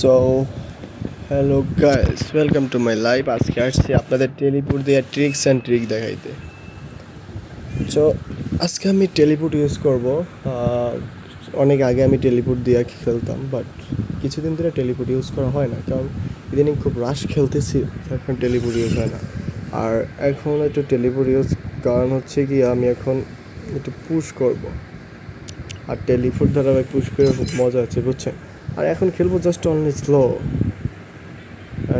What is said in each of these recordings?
So hello guys welcome to my life আজকে আসছি আপনাদের টেলিপুট দিয়ে ট্রিক্স অ্যান্ড ট্রিক দেখাইতে। সো আজকে আমি টেলিপুট ইউজ করব। অনেক আগে আমি টেলিপুট দিয়ে খেলতাম বাট কিছুদিন ধরে টেলিপুট ইউজ করা হয় না, কারণ ইদানিং খুব রাশ খেলতেছি, এখন টেলিপুট ইউজ হয় না। আর এখন একটু টেলিপুট ইউজ কারণ হচ্ছে কি, আমি এখন একটু পুশ করব। আর টেলিফুট দ্বারা পুশ করে খুব মজা আছে, বুঝছেন? আর এখন খেলব জাস্ট অনলি স্লো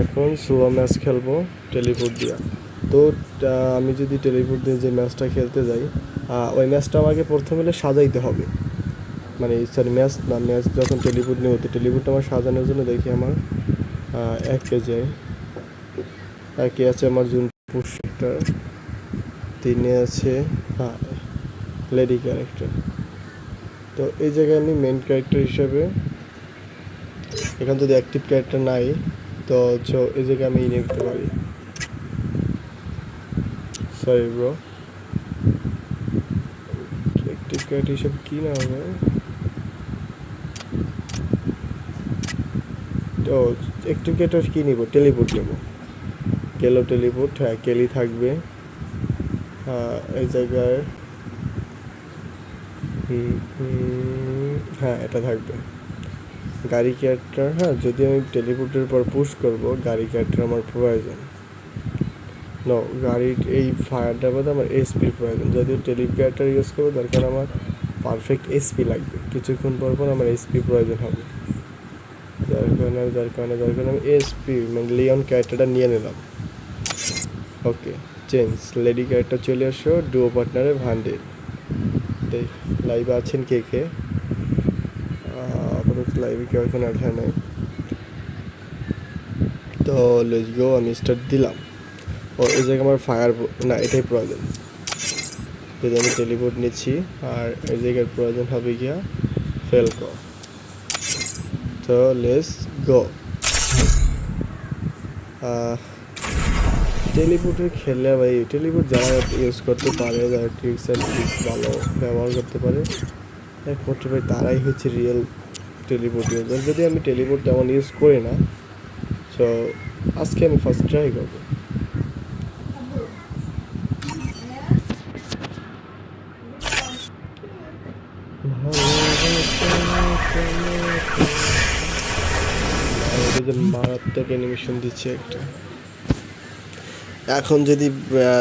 এখন স্লো ম্যাচ খেলব টেলিফুট দিয়া। তো আমি যদি টেলিফুট দিয়ে যে ম্যাচটা খেলতে যাই ওই ম্যাচটা আমাকে প্রথমে সাজাইতে হবে। মানে সরি ম্যাচ না ম্যাচ যখন টেলিফুট নিয়ে তো টেলিফুটটা আমার সাজানোর জন্য দেখি আমার এক পেজে একে আছে আমার জুন পুষটা তিনে আছে হ্যাঁ লেডি ক্যারেক্টার তো এই জায়গায় আমি মেন ক্যারেক্টার হিসেবে এখানে যদি অ্যাক্টিভ ক্যারেক্টার নাই তো হচ্ছে এই জায়গায় আমি নিয়ে নিতে পারি। সরি ব্রো অ্যাক্টিভ ক্যারেক্টার হিসেবে কী না হবে? তো অ্যাক্টিভ ক্যারেক্টার কী নিব? টেলিপোর্ট নেব। কেলো টেলিপোর্ট হ্যাঁ কেলি থাকবে। হ্যাঁ, এই জায়গায়। হ্যাঁ এটা থাকবে। গাড়ি ক্যারেক্টার হ্যাঁ যদি আমি টেলিপোর্টের পর পুশ করব, গাড়ি ক্যারেক্টার আমার প্রয়োজন। ন গাড়ির এই ফায়ারটার মধ্যে আমার এসপির প্রয়োজন। যদিও টেলি ইউজ করব দরকার আমার পারফেক্ট এসপি লাগবে। কিছুক্ষণ পর পর আমার এসপি প্রয়োজন হবে। যার কারণে যার কারণে যার কারণে আমি এসপি মানে লিওন ক্যারেক্টারটা নিয়ে নিলাম। ওকে চেঞ্জ লেডি ক্যারেক্টার চলে আসো ডুও পার্টনারের ভান্ডেল দেখ লাইভে আছেন কে কে? আপাতত লাইভে কেউ এখন আসে নাই। তো লেটস গো আমি স্টার্ট দিলাম। ও, এই জায়গায় আমার ফায়ার না, এটাই প্রয়োজন। যদি আমি টেলিপোর্ট নিচ্ছি, আর এই জায়গায় প্রয়োজন হবে গিয়া ফেলকো তো লেটস গো টেলিপোর্টের খেললে ভাই টেলিপোর্ট যারা ইউজ করতে পারে, যারা ট্রিক্স ভালো ব্যবহার করতে পারে একমাত্র ভাই তারাই হচ্ছে রিয়েল টেলিপোর্ট ইউজার যদি আমি টেলিপোর্ট তেমন ইউজ করি না তো আজকে আমি ফার্স্ট ট্রাই করব। মারাত্মক অ্যানিমেশন দিচ্ছে একটা। এখন যদি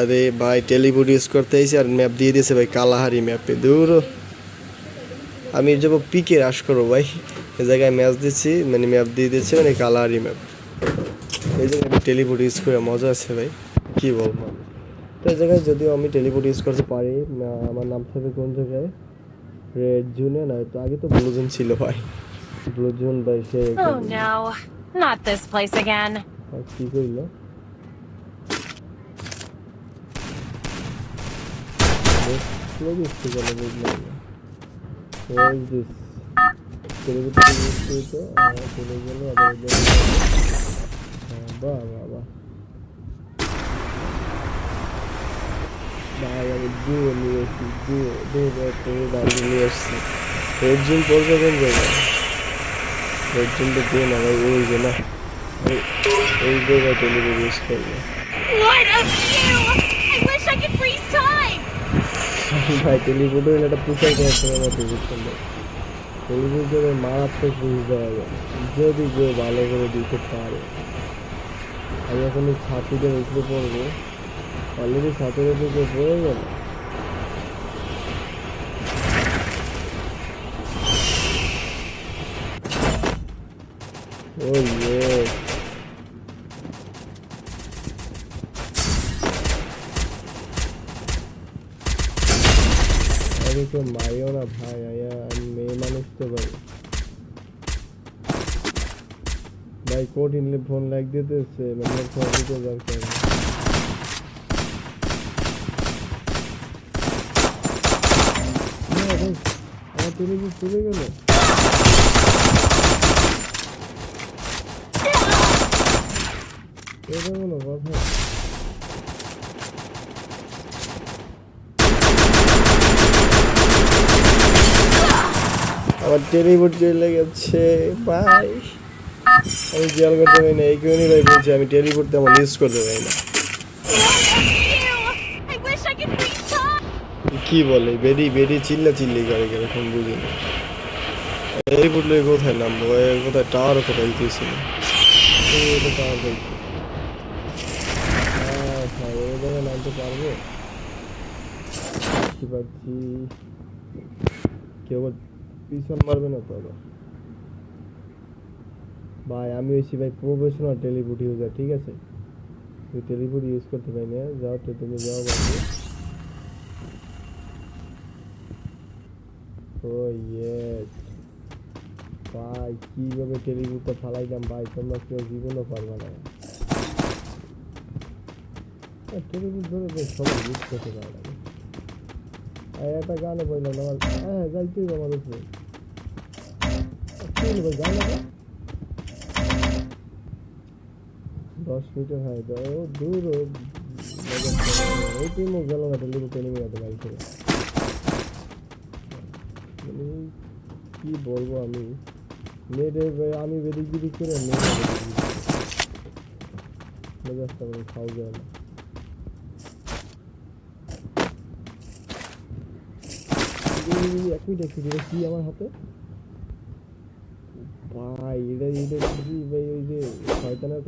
রে ভাই টেলিপুট ইউজ করতে আইসি আর ম্যাপ দিয়ে দিয়েছে ভাই, কালাহারি ম্যাপে দূর। আমি যাব পিকে রাশ করব ভাই। এই জায়গায় ম্যাচ দিচ্ছি মানে ম্যাপ দিয়ে দিচ্ছে মানে কালাহারি ম্যাপ এই জায়গায় আমি টেলিপুট ইউজ করে মজা আছে ভাই। কী বলব? তো এই জায়গায় যদিও আমি টেলিপুট ইউজ করতে পারি আমার নাম থাকবে কোন জায়গায়? রেড জুনে না তো আগে তো ব্লু জোন ছিল ভাই। ব্লু জোন ভাই সে Oh not this place again. কি কইলো? What is this পরবর্তী তো চলে গেল হ্যাঁ, নিয়ে এসছি দুয়ে দুয়ে দাঁড়িয়ে নিয়ে ভাই ওই যে না। ওই জায়গা ভাই টেলিপোর্ট হইলে একটা পুষার করতে হবে আমার টেলিভিশন মারাত্মক ঘুষ দেওয়া যায় যদি কেউ ভালো করে দিতে পারে। আমি এখন এই ছাত্রীদের উপরে পড়ব। অলরেডি ছাত্রীদের উপরে পড়ে গেল। ওই আরে কেউ মারিও না ভাই আয়া আমি মেয়ে মানুষ তো ভাই। ভাই ইনলে ফোন লাগ দিতেছে মানে ফোন দিতে দরকার। না, ভাই, চলে গেল? এটা কোনো কথা। আমার টেলিভোট চলে গেছে বাই আমি খেয়াল করতে পারি না, এই কারণেই ভাই বলছি, আমি টেলিপোর্ট তেমন ইউজ করতে পারি না. কি বলে বেডি বেডি চিল্লা চিল্লি করে কীরকম বুঝি না। এই বললে কোথায় নামবো? কোথায় টাওয়ার কোথায় দিতেছিল টাওয়ার জায়গায় নামতে পারব? কি পাচ্ছি কেউ পিছন মারবে না তো ভাই, আমি হয়েছি ভাই প্রফেশনাল টেলিপুট ইউজার ঠিক আছে? তুই টেলিপুট ইউজ করতে পারি না, যাও তো তুমি যাও বাকি ও ইয়েস ভাই, কীভাবে টেলিভিশনটা ফালাইলাম ভাই, তোমরা কেউ জীবনও পারবে না। টেলিভিশন ধরে ইউজ করতে পারে না। একটা গানে বললাম আমার। হ্যাঁ যাইতেই আমার উপরে। দশ মিটার হয় তো দূর ওই টিমও গেল না টেলিভিশন নেমে গেছে বাইক থেকে কি বলব আমি? নেটে আমি বেদিক দিদিক করে মেজাজটা মানে খাও যায় না। এক মিনিট এক মিনিট, কি আমার হাতে? ভাই এটা এটা কি ভাই ওই যে শয়তানের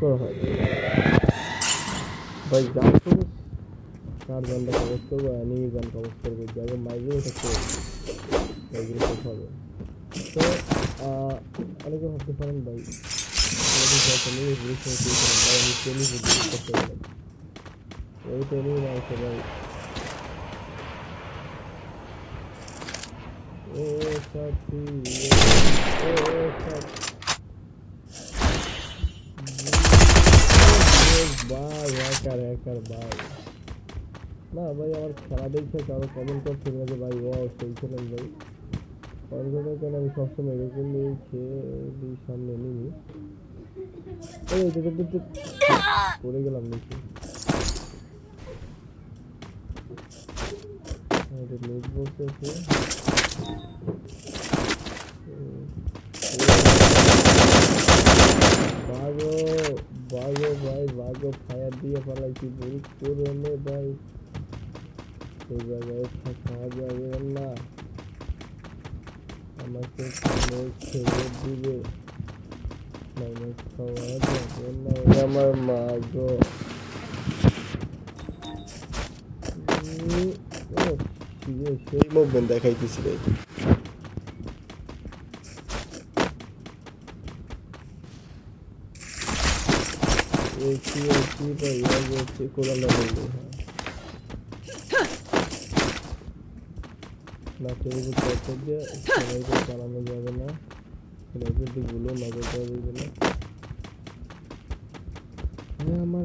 করা হয়। ভাই জান কবজ কার গানটা কবজ করব? আমি গান কবজ করব আহ, অনেকে ভাবতে পারেন ভাই আমি ভাই ও সাথী ও সাথী ভাই হ্যাকার হ্যাকার ভাই না ভাই আমার খেলা দেখছে কারও কমেন্ট করছে না যে ভাই ও সেই ভাই কমেন্ট কেন আমি সবসময় এরকম দিয়ে খেয়ে সামনে নিবি এই পড়ে গেলাম নিচে নেট বলতেছে বাগো বাগো ভাই বাগো ফায়ার দিয়ে পালাইছি বুড়ি করে ভাই আমাকে ছেড়ে খাওয়া যাবে না। আমার মা গো। সেই মুভমেন্ট দেখাইতেছি ভাই হ্যাঁ চালানো যাবে না সবাইকে হ্যাঁ আমার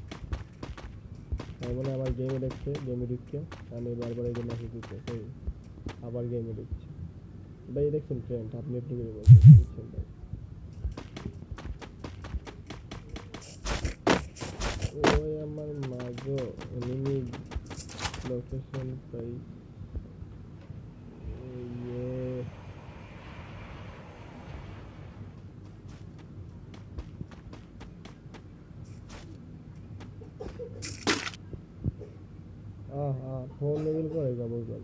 তাই মানে আমার গেমে দেখছে গেমে ঢুকছে। আমি বারবার এই মেসেজ দিচ্ছে সেই আবার গেমে ঢুকছে। ভাই দেখছেন ফ্রেন্ড আপনি একটু করে বলছেন? বুঝছেন ভাই? ওই আমার মাগো এনিমি লোকেশন পাই ইয়ে আহ আহ ফোন লেভেল করে যাব যাব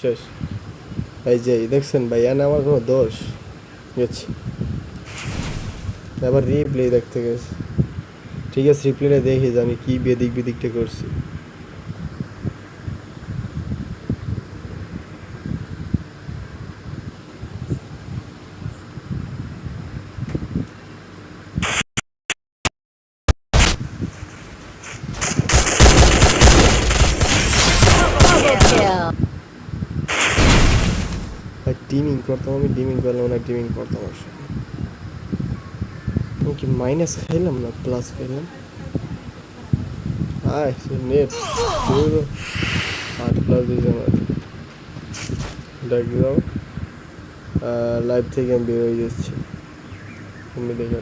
শেষ ভাই, যে দেখছেন ভাই, এনে আমার কোনো দোষ। গেছি। আবার রিপ্লে দেখতে গেছি। ঠিক আছে রিপ্লেটা দেখি যে আমি কী বেদিক বেদিকটা করছি Double kill. ভাই টিমিং করতাম, আমি ডিমিং করলাম না ডিমিং করতাম আসলে আমি কি মাইনাস খেলাম না প্লাস খাইলাম আয় নেট আট প্লাস দিয়েছে আমার ডাক দাও। লাইভ থেকে আমি বের হয়ে যাচ্ছি। তুমি দেখে